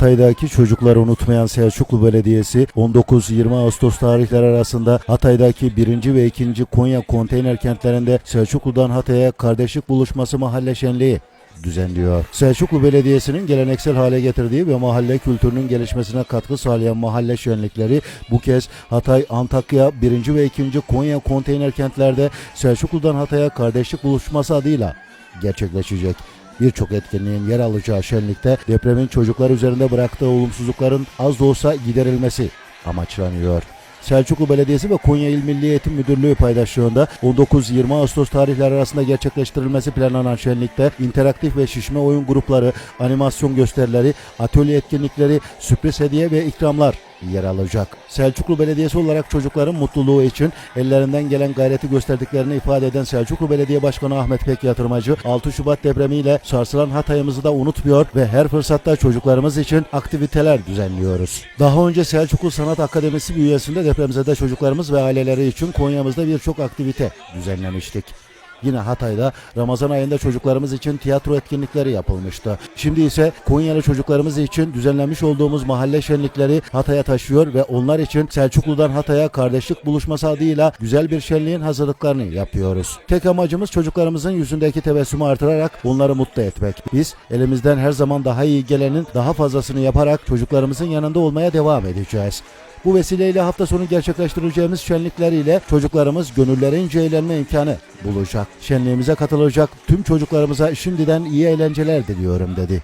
Hatay'daki çocukları unutmayan Selçuklu Belediyesi 19-20 Ağustos tarihleri arasında Hatay'daki 1. ve 2. Konya konteyner kentlerinde Selçuklu'dan Hatay'a kardeşlik buluşması mahalle şenliği düzenliyor. Selçuklu Belediyesi'nin geleneksel hale getirdiği ve mahalle kültürünün gelişmesine katkı sağlayan mahalle şenlikleri bu kez Hatay, Antakya, 1. ve 2. Konya konteyner kentlerde Selçuklu'dan Hatay'a kardeşlik buluşması adıyla gerçekleşecek. Birçok etkinliğin yer alacağı şenlikte depremin çocuklar üzerinde bıraktığı olumsuzlukların az da olsa giderilmesi amaçlanıyor. Selçuklu Belediyesi ve Konya İl Milli Eğitim Müdürlüğü paydaşlığında 19-20 Ağustos tarihleri arasında gerçekleştirilmesi planlanan şenlikte interaktif ve şişme oyun grupları, animasyon gösterileri, atölye etkinlikleri, sürpriz hediye ve ikramlar yer alacak. Selçuklu Belediyesi olarak çocukların mutluluğu için ellerinden gelen gayreti gösterdiklerini ifade eden Selçuklu Belediye Başkanı Ahmet Pek Yatırmacı 6 Şubat depremiyle sarsılan Hatay'ımızı da unutmuyor ve her fırsatta çocuklarımız için aktiviteler düzenliyoruz. Daha önce Selçuklu Sanat Akademisi bünyesinde depremzede çocuklarımız ve aileleri için Konya'mızda birçok aktivite düzenlemiştik. Yine Hatay'da Ramazan ayında çocuklarımız için tiyatro etkinlikleri yapılmıştı. Şimdi ise Konyalı çocuklarımız için düzenlenmiş olduğumuz mahalle şenlikleri Hatay'a taşıyor ve onlar için Selçuklu'dan Hatay'a kardeşlik buluşması adıyla güzel bir şenliğin hazırlıklarını yapıyoruz. Tek amacımız çocuklarımızın yüzündeki tebessümü artırarak onları mutlu etmek. Biz elimizden her zaman daha iyi gelenin daha fazlasını yaparak çocuklarımızın yanında olmaya devam edeceğiz. Bu vesileyle hafta sonu gerçekleştireceğimiz şenlikler ile çocuklarımız gönüllerince eğlenme imkanı bulacak. Şenliğimize katılacak tüm çocuklarımıza şimdiden iyi eğlenceler diliyorum dedi.